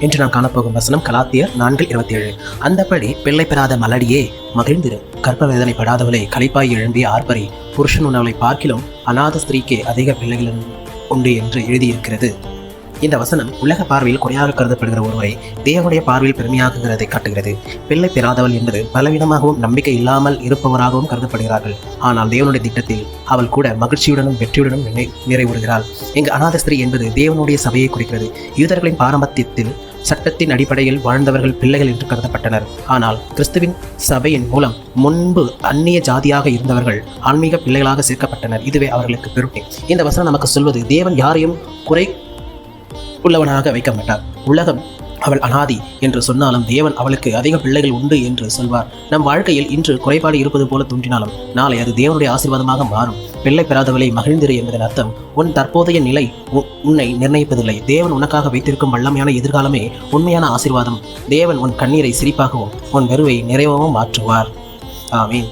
இன்று நாம் காணப்போகும் வசனம் கலாத்தியர் நான்கு இருபத்தி ஏழு அந்தபடி பிள்ளை பெறாத மலடியே மகிழ்ந்திரு. கர்ப்ப வேதனை படாதவளை களைப்பாய் எழும்பிய ஆர்ப்பரி. புருஷன் உணவளை பார்க்கிலும் அநாத ஸ்திரீக்கே அதிக பிள்ளைகள் உண்டு என்று எழுதியிருக்கிறது. இந்த வசனம் உலக பார்வையில் குறையாக கருதப்படுகிற ஒருவரை தேவனுடைய பார்வையில் பெருமையாக்குகிறதை காட்டுகிறது. பிள்ளை பெறாதவள் என்பது பலவிதமாகவும் நம்பிக்கை இல்லாமல் இருப்பவராகவும் கருதப்படுகிறார்கள். ஆனால் தேவனுடைய திட்டத்தில் அவள் கூட மகிழ்ச்சியுடனும் வெற்றியுடனும் நிறை- நிறைவுறுகிறாள். இங்கு அநாத ஸ்திரீ என்பது தேவனுடைய சபையை குறிக்கிறது. யூதர்களின் பாரம்பரியத்தில் சட்டத்தின் அடிப்படையில் வாழ்ந்தவர்கள் பிள்ளைகள் என்று கருதப்பட்டனர். ஆனால் கிறிஸ்துவின் சபையின் மூலம் முன்பு அந்நிய ஜாதியாக இருந்தவர்கள் ஆன்மீக பிள்ளைகளாக சேர்க்கப்பட்டனர். இதுவே அவர்களுக்கு பெருமை இந்த வசனம் நமக்கு சொல்வது தேவன் யாரையும் குறை உள்ளவனாக வைக்க மாட்டார். உலகம் அவள் அனாதி என்று சொன்னாலும் தேவன் அவளுக்கு அதிக பிள்ளைகள் உண்டு என்று சொல்வார். நம் வாழ்க்கையில் இன்று குறைபாடு இருப்பது போல தோன்றினாலும் நாளை அது தேவனுடைய ஆசீர்வாதமாக மாறும். பிள்ளை பெறாதவளை மகிழ்ந்திரு என்பதன் அர்த்தம் உன் தற்போதைய நிலை உன்னை நிர்ணயிப்பதில்லை. தேவன் உனக்காக வைத்திருக்கும் வல்லமையான எதிர்காலமே உண்மையான ஆசீர்வாதம். தேவன் உன் கண்ணீரை சிரிப்பாகவும் உன் வெறுவை நிறைவாகவும் மாற்றுவார். ஆமீன்.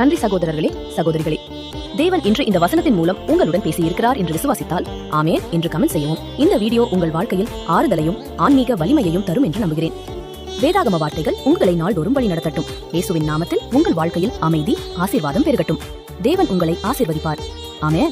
நன்றி சகோதரர்களே சகோதரிகளே. தேவன் இன்று இந்த வசனத்தின் மூலம் உங்களுடன் பேசியிருக்கிறார் என்று விசுவாசித்தால் ஆமேன் என்று கமெண்ட் செய்யவும். இந்த வீடியோ உங்கள் வாழ்க்கையில் ஆறுதலையும் ஆன்மீக வலிமையையும் தரும் என்று நம்புகிறேன். வேதாகம வார்த்தைகள் உங்களை நாள்தோறும் வழி நடத்தட்டும் இயேசுவின் நாமத்தில் உங்கள் வாழ்க்கையில் அமைதி ஆசீர்வாதம் பெருகட்டும். தேவன் உங்களை ஆசிர்வதிப்பார். ஆமே